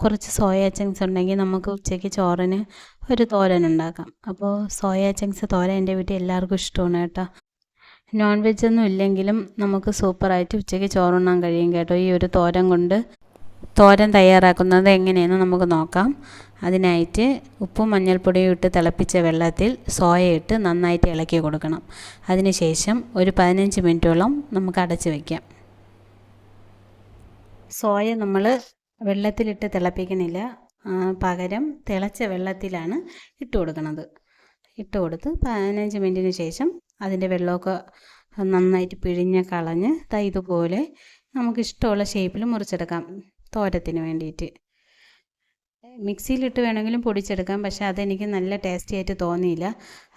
കുറച്ച് soya chunks ഉണ്ടെങ്കിൽ നമുക്ക് ഉച്ചയ്ക്ക് ചോറിന് ഒരു തോരൻ ഉണ്ടാക്കാം. അപ്പോൾ സോയ ചങ്ക്സ് തോരൻ എന്റെ വീട്ടിൽ എല്ലാവർക്കും ഇഷ്ടമാണ് കേട്ടോ. നോൺ വെജ് ഒന്നും ഇല്ലെങ്കിലും നമുക്ക് സൂപ്പറായിട്ട് ഉച്ചയ്ക്ക് ചോറുണ്ണാൻ കഴിയും കേട്ടോ. ഈ ഒരു തോരൻ കൊണ്ട് തോരൻ തയ്യാറാക്കുന്നത് എങ്ങനെയെന്ന് നമുക്ക് നോക്കാം. അതിനായിട്ട് ഉപ്പും മഞ്ഞൾപ്പൊടിയും ഇട്ട് തിളപ്പിച്ച വെള്ളത്തിൽ സോയ ഇട്ട് നന്നായിട്ട് ഇളക്കി കൊടുക്കണം. അതിനുശേഷം ഒരു പതിനഞ്ച് മിനിറ്റോളം നമുക്ക് അടച്ച് വയ്ക്കാം സോയ നമ്മൾ വെള്ളത്തിലിട്ട് തിളപ്പിക്കണില്ല പകരം തിളച്ച വെള്ളത്തിലാണ് ഇട്ട് കൊടുക്കുന്നത് ഇട്ട് കൊടുത്ത് പതിനഞ്ച് മിനിറ്റിന് ശേഷം അതിന്റെ വെള്ളമൊക്കെ നന്നായിട്ട് പിഴിഞ്ഞ് കളഞ്ഞ് ദാ ഇതുപോലെ നമുക്ക് ഇഷ്ടമുള്ള ഷേപ്പിൽ മുറിച്ചെടുക്കാം തോരത്തിന് വേണ്ടിയിട്ട്. മിക്സിയിലിട്ട് വേണമെങ്കിലും പൊടിച്ചെടുക്കാം പക്ഷേ അതെനിക്ക് നല്ല ടേസ്റ്റി ആയിട്ട് തോന്നിയില്ല.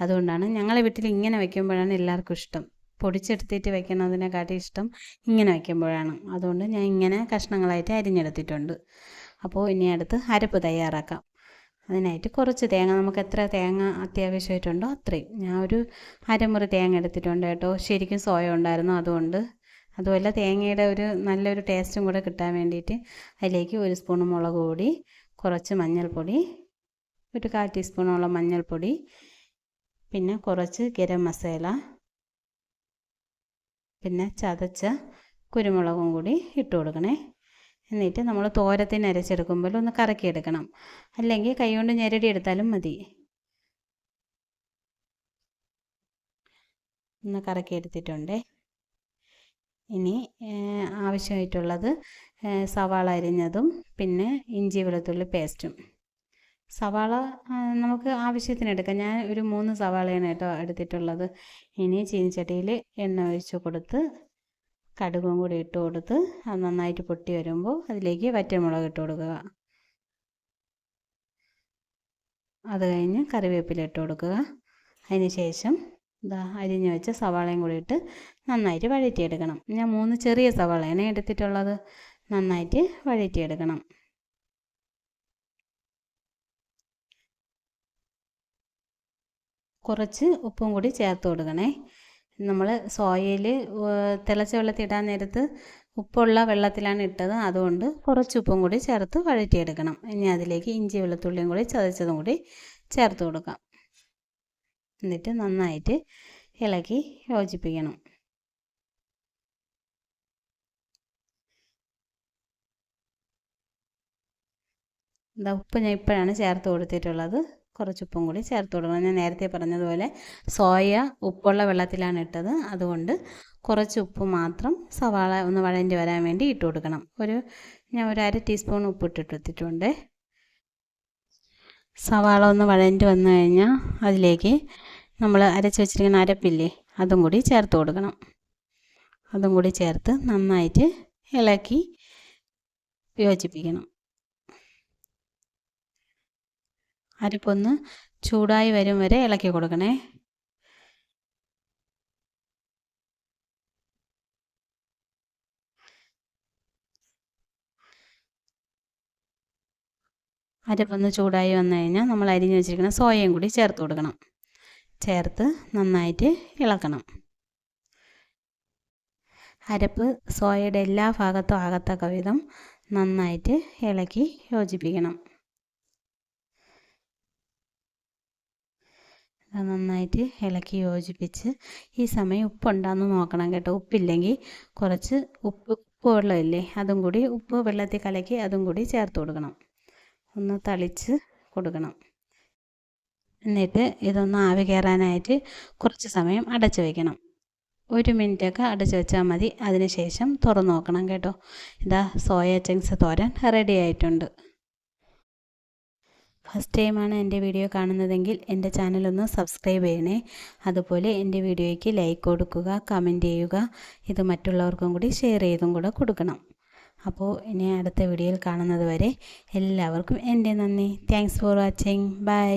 അതുകൊണ്ടാണ് ഞങ്ങളെ വീട്ടിൽ ഇങ്ങനെ വയ്ക്കുമ്പോഴാണ് എല്ലാവർക്കും ഇഷ്ടം. പൊടിച്ചെടുത്തിട്ട് വെക്കുന്നതിനെക്കാട്ടി ഇഷ്ടം ഇങ്ങനെ വയ്ക്കുമ്പോഴാണ് അതുകൊണ്ട് ഞാൻ ഇങ്ങനെ കഷ്ണങ്ങളായിട്ട് അരിഞ്ഞെടുത്തിട്ടുണ്ട്. അപ്പോൾ ഇനി അടുത്ത് അരപ്പ് തയ്യാറാക്കാം. അതിനായിട്ട് കുറച്ച് തേങ്ങ നമുക്ക് എത്ര തേങ്ങ അത്യാവശ്യമായിട്ടുണ്ടോ അത്രയും. ഞാൻ ഒരു അരമുറി തേങ്ങ എടുത്തിട്ടുണ്ട് കേട്ടോ. ശരിക്കും സോയ ഉണ്ടായിരുന്നു അതുകൊണ്ട്. അതുമല്ല തേങ്ങയുടെ ഒരു നല്ലൊരു ടേസ്റ്റും കൂടെ കിട്ടാൻ വേണ്ടിയിട്ട് അതിലേക്ക് ഒരു സ്പൂൺ മുളക് പൊടി കുറച്ച് മഞ്ഞൾപ്പൊടി ഒരു കാൽ ടീസ്പൂണോളം മഞ്ഞൾപ്പൊടി പിന്നെ കുറച്ച് ഗരം മസാല പിന്നെ ചതച്ച കുരുമുളകും കൂടി ഇട്ട് കൊടുക്കണേ. എന്നിട്ട് നമ്മൾ തോരത്തിന് അരച്ചെടുക്കുമ്പോൾ ഒന്ന് കറക്കിയെടുക്കണം. അല്ലെങ്കിൽ കൈകൊണ്ട് ഞെരടി എടുത്താലും മതി. ഒന്ന് കറക്കിയെടുത്തിട്ടുണ്ടേ. ഇനി ആവശ്യമായിട്ടുള്ളത് സവാള അരിഞ്ഞതും പിന്നെ ഇഞ്ചി വെളുത്തുള്ളി പേസ്റ്റും സവാള നമുക്ക് ആവശ്യത്തിന് എടുക്കാം. ഞാൻ ഒരു മൂന്ന് സവാളയാണ് കേട്ടോ എടുത്തിട്ടുള്ളത്. ഇനി ചീനിച്ചട്ടിയിൽ എണ്ണ ഒഴിച്ച് കൊടുത്ത് കടുകും കൂടി ഇട്ട് കൊടുത്ത് അത് നന്നായിട്ട് പൊട്ടി വരുമ്പോൾ അതിലേക്ക് വറ്റമുളക് ഇട്ട് കൊടുക്കുക. അത് കഴിഞ്ഞ് കറിവേപ്പില ഇട്ട് കൊടുക്കുക. അതിന് ശേഷം ഇതാ അരിഞ്ഞ് വെച്ച സവാളയും കൂടി ഇട്ട് നന്നായിട്ട് വഴറ്റിയെടുക്കണം. ഞാൻ മൂന്ന് ചെറിയ സവാളയാണ് എടുത്തിട്ടുള്ളത്. നന്നായിട്ട് വഴറ്റിയെടുക്കണം. കുറച്ച് ഉപ്പും കൂടി ചേർത്ത് കൊടുക്കണേ. നമ്മൾ സോയയിൽ തിളച്ച വെള്ളത്തിൽ ഇടാൻ നേരത്ത് ഉപ്പുള്ള വെള്ളത്തിലാണ് ഇട്ടത്. അതുകൊണ്ട് കുറച്ച് ഉപ്പും കൂടി ചേർത്ത് വഴറ്റിയെടുക്കണം. ഇനി അതിലേക്ക് ഇഞ്ചി വെളുത്തുള്ളിയും കൂടി ചതച്ചതും കൂടി ചേർത്ത് കൊടുക്കാം. എന്നിട്ട് നന്നായിട്ട് ഇളക്കി യോജിപ്പിക്കണം. ഉപ്പ് ഞാൻ ഇപ്പോഴാണ് ചേർത്ത് കൊടുത്തിട്ടുള്ളത്. കുറച്ച് ഉപ്പും കൂടി ചേർത്ത് കൊടുക്കണം. ഞാൻ നേരത്തെ പറഞ്ഞതുപോലെ സോയ ഉപ്പുള്ള വെള്ളത്തിലാണ് ഇട്ടത്. അതുകൊണ്ട് കുറച്ച് ഉപ്പ് മാത്രം സവാള ഒന്ന് വഴഞ്ഞ് വരാൻ വേണ്ടി ഇട്ട് കൊടുക്കണം. ഒരു ഞാൻ ഒരു അര ടീസ്പൂൺ ഉപ്പ് ഇട്ടിട്ടെടുത്തിട്ടുണ്ട് സവാള ഒന്ന് വഴഞ്ഞ് വന്നു കഴിഞ്ഞാൽ അതിലേക്ക് നമ്മൾ അരച്ച് വെച്ചിരിക്കുന്ന അരപ്പില്ലേ അതും കൂടി ചേർത്ത് കൊടുക്കണം. അതും കൂടി ചേർത്ത് നന്നായിട്ട് ഇളക്കി യോജിപ്പിക്കണം. അരപ്പൊന്ന് ചൂടായി വരും വരെ ഇളക്കി കൊടുക്കണേ. അരപ്പൊന്ന് ചൂടായി വന്നു കഴിഞ്ഞാൽ നമ്മൾ അരിഞ്ഞ് വെച്ചിരിക്കുന്ന സോയയും കൂടി ചേർത്ത് കൊടുക്കണം. ചേർത്ത് നന്നായിട്ട് ഇളക്കണം. അരപ്പ് സോയയുടെ എല്ലാ ഭാഗത്തും ആകത്തക്ക വിധം നന്നായിട്ട് ഇളക്കി യോജിപ്പിക്കണം. നന്നായിട്ട് ഇളക്കി യോജിപ്പിച്ച് ഈ സമയം ഉപ്പുണ്ടാന്ന് നോക്കണം കേട്ടോ. ഉപ്പില്ലെങ്കിൽ കുറച്ച് ഉപ്പ് ഉപ്പ് വെള്ളമില്ലേ അതും കൂടി ഉപ്പ് വെള്ളത്തിൽ കലക്കി അതും കൂടി ചേർത്ത് കൊടുക്കണം. ഒന്ന് തളിച്ച് കൊടുക്കണം. എന്നിട്ട് ഇതൊന്ന് ആവി കയറാനായിട്ട് കുറച്ച് സമയം അടച്ചു വയ്ക്കണം. ഒരു മിനിറ്റൊക്കെ അടച്ചു വെച്ചാൽ മതി. അതിന് ശേഷം തുറന്നു നോക്കണം കേട്ടോ. ഇതാ സോയ ചങ്ക്സ് തോരൻ റെഡി ആയിട്ടുണ്ട്. ഫസ്റ്റ് ടൈമാണ് എന്റെ വീഡിയോ കാണുന്നതെങ്കിൽ എന്റെ ചാനലൊന്ന് സബ്സ്ക്രൈബ് ചെയ്യണേ. അതുപോലെ എന്റെ വീഡിയോയ്ക്ക് ലൈക്ക് കൊടുക്കുക കമന്റ് ചെയ്യുക ഇത് മറ്റുള്ളവർക്കും കൂടി ഷെയർ ചെയ്തും കൂടെ കൊടുക്കണം. അപ്പോൾ ഇനി അടുത്ത വീഡിയോയിൽ കാണുന്നത് വരെ എല്ലാവർക്കും എന്റെ നന്ദി. Thanks for watching bye